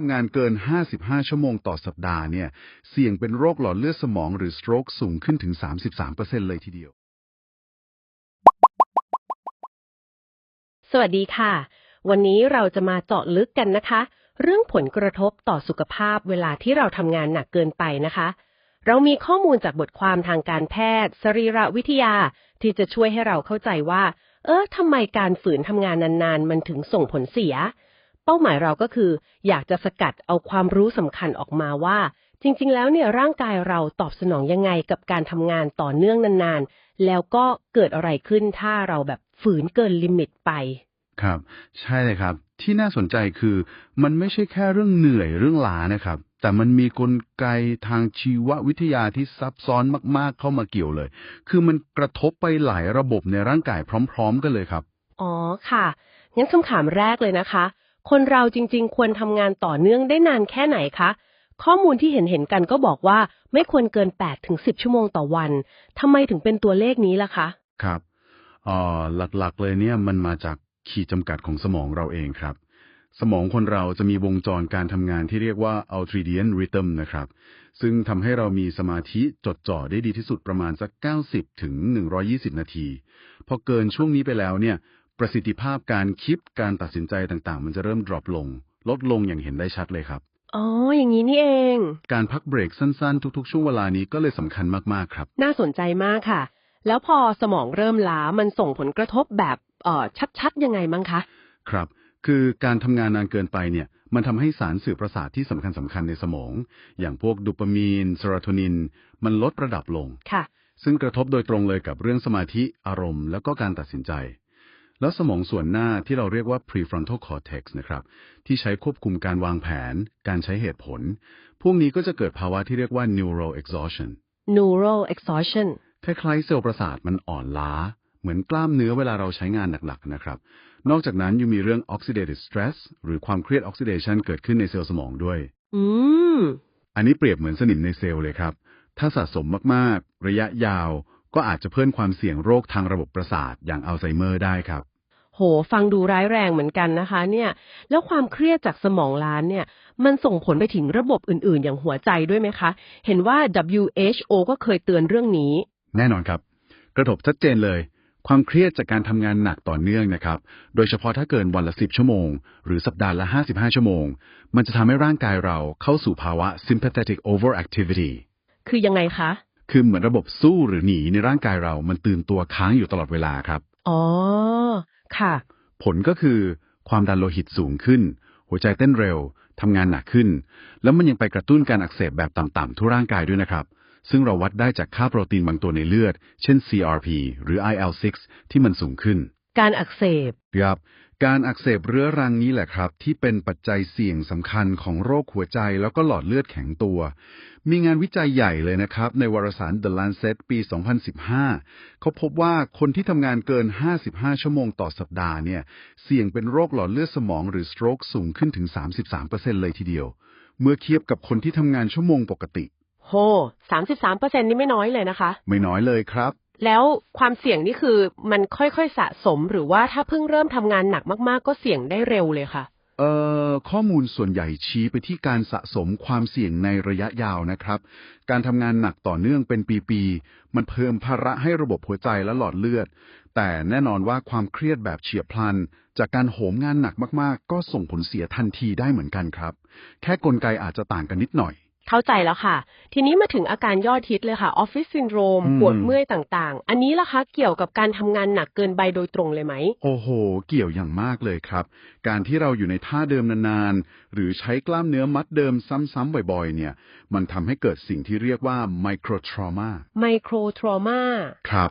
ทำงานเกิน 55 ชั่วโมงต่อสัปดาห์เนี่ย เสี่ยงเป็นโรคหลอดเลือดสมองหรือ stroke สูงขึ้นถึง 33%เลยทีเดียว สวัสดีค่ะ วันนี้เราจะมาเจาะลึกกันนะคะ เรื่องผลกระทบต่อสุขภาพเวลาที่เราทำงานหนักเกินไปนะคะ เรามีข้อมูลจากบทความทางการแพทย์ สรีรวิทยา ที่จะช่วยให้เราเข้าใจว่า เออทำไมการฝืนทำงานนานๆ มันถึงส่งผลเสีย เป้าหมายเราก็คือ อยากจะสกัดเอาความรู้สำคัญออกมาว่า จริง ๆ แล้วเนี่ยร่างกายเราตอบสนองยังไงกับการทำงานต่อเนื่องนานๆ แล้วก็เกิดอะไรขึ้นถ้าเราแบบฝืนเกินลิมิตไป ครับ ใช่เลยครับ ที่น่าสนใจคือ มันไม่ใช่แค่เรื่องเหนื่อยเรื่องล้านะครับ แต่มันมีกลไกทางชีววิทยาที่ซับซ้อนมากๆเข้ามาเกี่ยวเลย คือมันกระทบไปหลายระบบในร่างกายพร้อม ๆ กันเลยครับ อ๋อค่ะ งั้นคำถามแรกเลยนะคะ คนเราจริง ๆ ควรทำงานต่อเนื่องได้นานแค่ไหนคะ ข้อมูลที่เห็นเห็นๆกันก็บอกว่าไม่ควรเกิน8ถึง10 ชั่วโมงต่อวันทำไมถึงเป็นตัวเลขนี้ล่ะคะ ครับอ่อหลักๆเลยเนี่ยมันมาจากขีดจำกัดของสมองเราเองครับ สมองคนเราจะมีวงจรการทำงานที่เรียกว่า ultradian rhythm นะครับ ซึ่งทำให้เรามีสมาธิจดจ่อได้ดีที่สุดประมาณสัก 90 ถึง 120 นาที พอเกินช่วงนี้ไปแล้วเนี่ย ประสิทธิภาพการคิดการตัดสินใจต่างๆ มันจะเริ่ม drop ลง ลดลงอย่างเห็นได้ชัดเลยครับ อ๋อ อย่างนี้นี่เอง การพักเบรกสั้นๆ ทุกๆ ช่วงเวลานี้ก็เลยสำคัญมากๆครับ น่าสนใจมากค่ะ แล้วพอสมองเริ่มล้ามันส่งผลกระทบแบบเอ่อชัดๆ ยังไงมั้งคะ ครับ คือการทำงานนานเกินไปเนี่ย มันทำให้สารสื่อประสาทที่สำคัญสำคัญๆในสมอง อย่างพวกโดปามีนเซโรโทนิน มันลดระดับลง ค่ะ ซึ่งกระทบโดยตรงเลยกับเรื่องสมาธิอารมณ์ แล้วก็การตัดสินใจ แล้วสมองส่วนหน้าที่เราเรียกว่า prefrontal cortex นะครับ ที่ใช้ควบคุมการวางแผน การใช้เหตุผล พวกนี้ก็จะเกิดภาวะที่เรียกว่า neural exhaustion neural exhaustion คล้ายๆเซลล์ประสาทมันอ่อนล้า เหมือนกล้ามเนื้อเวลาเราใช้งานหนักๆนะครับ นอกจากนั้นยังมีเรื่อง oxidative stress หรือความเครียด oxidation เกิดขึ้นในเซลล์สมองด้วย อืม อันนี้เปรียบเหมือนสนิมในเซลล์เลยครับ ถ้าสะสมมากๆ ระยะยาว ก็อาจจะเพิ่มความเสี่ยงโรคทางระบบประสาทอย่างอัลไซเมอร์ได้ครับ โห ฟังดูร้ายแรงเหมือนกันนะคะ เนี่ย แล้วความเครียดจากสมองล้านเนี่ย มันส่งผลไปถึงระบบอื่น ๆ อย่างหัวใจด้วยไหมคะ เห็นว่า WHO ก็เคยเตือนเรื่องนี้ แน่นอนครับ กระทบชัดเจนเลย ความเครียดจากการทำงานหนักต่อเนื่องนะครับ โดยเฉพาะถ้าเกินวันละ 10 ชั่วโมง หรือสัปดาห์ละ 55 ชั่วโมง มันจะทำให้ร่างกายเราเข้าสู่ภาวะ sympathetic overactivity คือยังไงคะ คือเหมือนระบบสู้หรือหนีในร่างกายเรา มันตื่นตัวค้างอยู่ตลอดเวลาครับ อ๋อ ค่ะ ผลก็คือความดันโลหิตสูงขึ้น หัวใจเต้นเร็ว ทำงานหนักขึ้น แล้วมันยังไปกระตุ้นการอักเสบแบบต่ำๆทั่วร่างกายด้วยนะครับ ซึ่งเราวัดได้จากค่าโปรตีนบางตัวในเลือด เช่น CRP หรือ IL-6 ที่มันสูงขึ้น การอักเสบครับการอักเสบเรื้อรังนี้แหละครับ ที่เป็นปัจจัยเสี่ยงสำคัญของโรคหัวใจแล้วก็หลอดเลือดแข็งตัว มีงานวิจัยใหญ่เลยนะครับ ในวารสาร The Lancet ปี 2015 เขาพบว่าคนที่ทำงานเกิน 55 ชั่วโมงต่อสัปดาห์เนี่ย เสี่ยงเป็นโรคหลอดเลือดสมองหรือ stroke สูงขึ้นถึง 33%เลยทีเดียว เมื่อเทียบกับคนที่ทำงานชั่วโมงปกติ โหสามสิบสามเปอร์เซ็นนี่ไม่น้อยเลยนะคะ ไม่น้อยเลยครับ แล้วความเสี่ยงนี่คือมันค่อยๆสะสมหรือว่าถ้าเพิ่งเริ่มทำงานหนักมากๆ ก็เสี่ยงได้เร็วเลยค่ะ เอ่อข้อมูลส่วนใหญ่ชี้ไปที่การสะสมความเสี่ยงในระยะยาวนะครับ การทำงานหนักต่อเนื่องเป็นปีๆ มันเพิ่มภาระให้ระบบหัวใจและหลอดเลือด แต่แน่นอนว่าความเครียดแบบเฉียบพลัน จากการโหมงานหนักมากๆ ก็ส่งผลเสียทันทีได้เหมือนกันครับ แค่กลไกอาจจะต่างกันนิดหน่อย เข้าใจแล้วค่ะ ทีนี้มาถึงอาการยอดฮิตเลยค่ะออฟฟิศซินโดรมอืมปวดเมื่อยต่างๆ อันนี้ล่ะคะเกี่ยวกับการทำงานหนักเกินไปโดยตรงเลยไหม โอ้โห เกี่ยวอย่างมากเลยครับ การที่เราอยู่ในท่าเดิมนานๆ หรือใช้กล้ามเนื้อมัดเดิมซ้ำๆบ่อยๆ เนี่ย มันทำให้เกิดสิ่งที่เรียกว่า micro trauma ไมโครทรมาครับ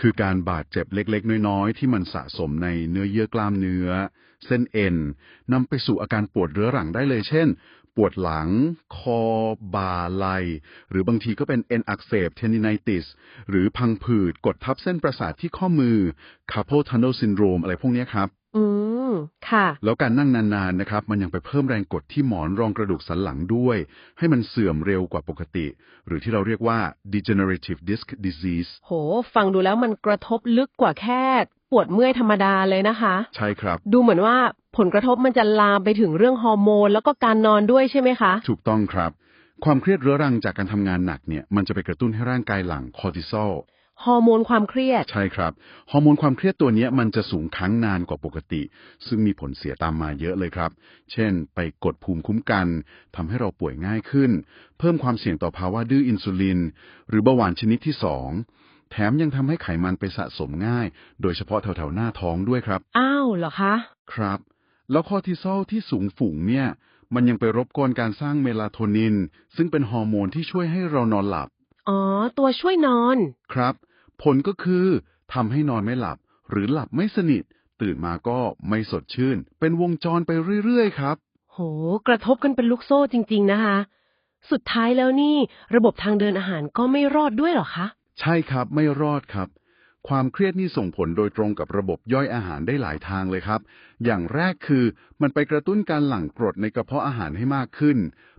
คือการบาดเจ็บเล็กๆ น้อยๆ ที่มันสะสมในเนื้อเยื่อกล้ามเนื้อ เส้นเอ็นนำไปสู่อาการปวดเรื้อรังได้เลยเช่น ปวดหลัง คอ บ่าไหลหรือบางทีก็เป็นเอ็นอักเสบ tendinitis หรือพังผืดกดทับเส้นประสาทที่ข้อมือ carpal tunnel syndrome อะไรพวกเนี้ยครับ อืม ค่ะ แล้วการนั่งนานๆนะครับ มันยังไปเพิ่มแรงกดที่หมอนรองกระดูกสันหลังด้วย ให้มันเสื่อมเร็วกว่าปกติ หรือที่เราเรียกว่า degenerative disc disease โห ฟังดูแล้วมันกระทบลึกกว่าแค่ ปวดเมื่อยธรรมดาเลยนะคะ ใช่ครับ ดูเหมือนว่าผลกระทบมันจะลามไปถึงเรื่องฮอร์โมน แล้วก็การนอนด้วยใช่ไหมคะ ถูกต้องครับ ความเครียดเรื้อรังจากการทำงานหนักเนี่ยมันจะไปกระตุ้นให้ร่างกายหลั่งคอร์ติซอล ฮอร์โมนความเครียด ใช่ครับ ฮอร์โมนความเครียดตัวเนี้ยมันจะสูงครั้งนานกว่าปกติ ซึ่งมีผลเสียตามมาเยอะเลยครับ เช่น ไปกดภูมิคุ้มกันทำให้เราป่วยง่ายขึ้น เพิ่มความเสี่ยงต่อภาวะดื้ออินซูลิน หรือเบาหวานชนิดที่สอง แถมยังทำให้ไขมันไปสะสมง่าย โดยเฉพาะแถวๆหน้าท้องด้วยครับ อ้าวเหรอคะ ครับ แล้วคอร์ติซอลที่สูงฝูงเนี่ย มันยังไปรบกวนการสร้างเมลาโทนิน ซึ่งเป็นฮอร์โมนที่ช่วยให้เรานอนหลับ อ๋อ ตัวช่วยนอน ครับ ผลก็คือทำให้นอนไม่หลับ หรือหลับไม่สนิท ตื่นมาก็ไม่สดชื่น เป็นวงจรไปเรื่อยๆครับ โห กระทบกันเป็นลูกโซ่จริง ๆ นะคะ สุดท้ายแล้วนี่ ระบบทางเดินอาหารก็ไม่รอดด้วยเหรอคะ ใช่ครับไม่รอดครับ ความเครียดนี่ส่งผลโดยตรงกับระบบย่อยอาหารได้หลายทางเลยครับ อย่างแรกคือมันไปกระตุ้นการหลั่งกรดในกระเพาะอาหารให้มากขึ้น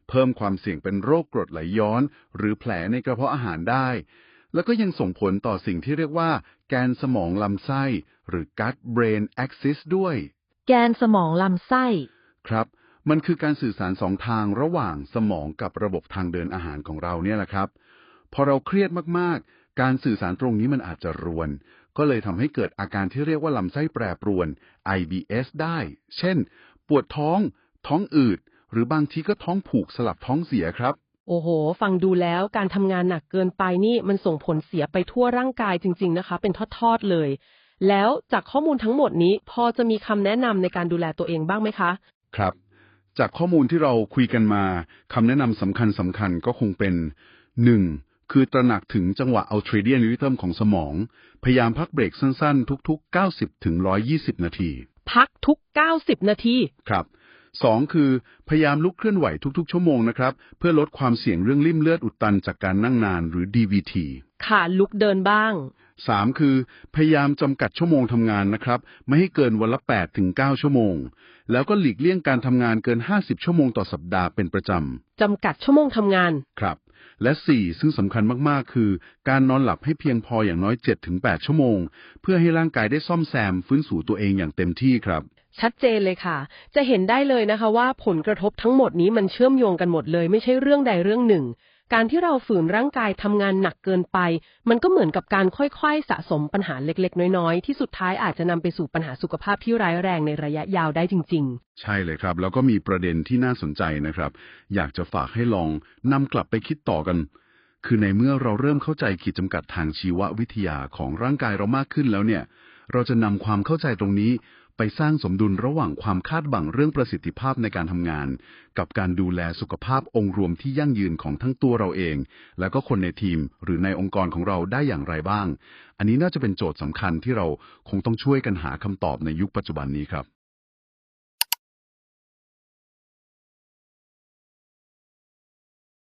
เพิ่มความเสี่ยงเป็นโรคกรดไหลย้อน หรือแผลในกระเพาะอาหารได้ แล้วก็ยังส่งผลต่อสิ่งที่เรียกว่า แกนสมองลำไส้ หรือ gut brain axis ด้วย แกนสมองลำไส้ ครับมันคือการสื่อสารสองทางระหว่างสมองกับระบบทางเดินอาหารของเราเนี่ยแหละครับ พอเราเครียดมากๆ การสื่อสารตรงนี้มันอาจจะรวน ก็เลยทำให้เกิดอาการที่เรียกว่าลำไส้แปรปรวน IBS ได้ เช่น ปวดท้อง ท้องอืด หรือบางทีก็ท้องผูกสลับท้องเสียครับ โอ้โห ฟังดูแล้วการทำงานหนักเกินไปนี่มันส่งผลเสียไปทั่วร่างกายจริง ๆ นะคะ เป็นทอดๆเลย แล้วจากข้อมูลทั้งหมดนี้พอจะมีคำแนะนำในการดูแลตัวเองบ้างไหมคะ ครับ จากข้อมูลที่เราคุยกันมาคำแนะนำสำคัญสำคัญก็คงเป็น 1. คือตระหนักถึงจังหวะอัลทร d เดียนริทึมของสมอง พยายามพักเบรกสั้นๆ ทุก ๆ 90 ถึง 120 นาที พักทุก 90 นาที ครับสองคือ พยายามลุกเคลื่อนไหวทุกๆ ชั่วโมงนะครับ เพื่อลดความเสี่ยงเรื่องริ่มเลือดอุดตันจากการนั่งนานหรือ DVT ค่ะลุกเดินบ้าง สามคือ พยายามจำกัดชั่วโมงทำงานนะครับ ไม่ให้เกินวันละ8ถึง9ชั่วโมง แล้วก็หลีกเลี่ยงการทำงานเกิน 50 ชั่วโมงต่อสัปดาห์เป็นประจจำกัดชั่วโมงทำงานำครับ และ 4 ซึ่งสำคัญมาก ๆ คือ การนอนหลับให้เพียงพออย่างน้อย 7-8 ชั่วโมง เพื่อให้ร่างกายได้ซ่อมแซมฟื้นสู่ตัวเองอย่างเต็มที่ครับ ชัดเจนเลยค่ะ จะเห็นได้เลยนะคะว่าผลกระทบทั้งหมดนี้มันเชื่อมโยงกันหมดเลย ไม่ใช่เรื่องใดเรื่องหนึ่ง การที่เราฝืนร่างกายทำงานหนักเกินไป มันก็เหมือนกับการค่อยๆ สะสมปัญหาเล็กๆ น้อยๆ ที่สุดท้ายอาจจะนำไปสู่ปัญหาสุขภาพที่ร้ายแรงในระยะยาวได้จริง ๆ ใช่เลยครับ แล้วก็มีประเด็นที่น่าสนใจนะครับ อยากจะฝากให้ลองนำกลับไปคิดต่อกัน คือในเมื่อเราเริ่มเข้าใจขีดจำกัดทางชีววิทยาของร่างกายเรามากขึ้นแล้วเนี่ย เราจะนำความเข้าใจตรงนี้ ไปสร้างสมดุลระหว่างความคาดหวังเรื่องประสิทธิภาพในการทำงาน กับการดูแลสุขภาพองค์รวมที่ยั่งยืนของทั้งตัวเราเอง และก็คนในทีมหรือในองค์กรของเราได้อย่างไรบ้าง อันนี้น่าจะเป็นโจทย์สำคัญที่เราคงต้องช่วยกันหาคำตอบในยุคปัจจุบันนี้ครับ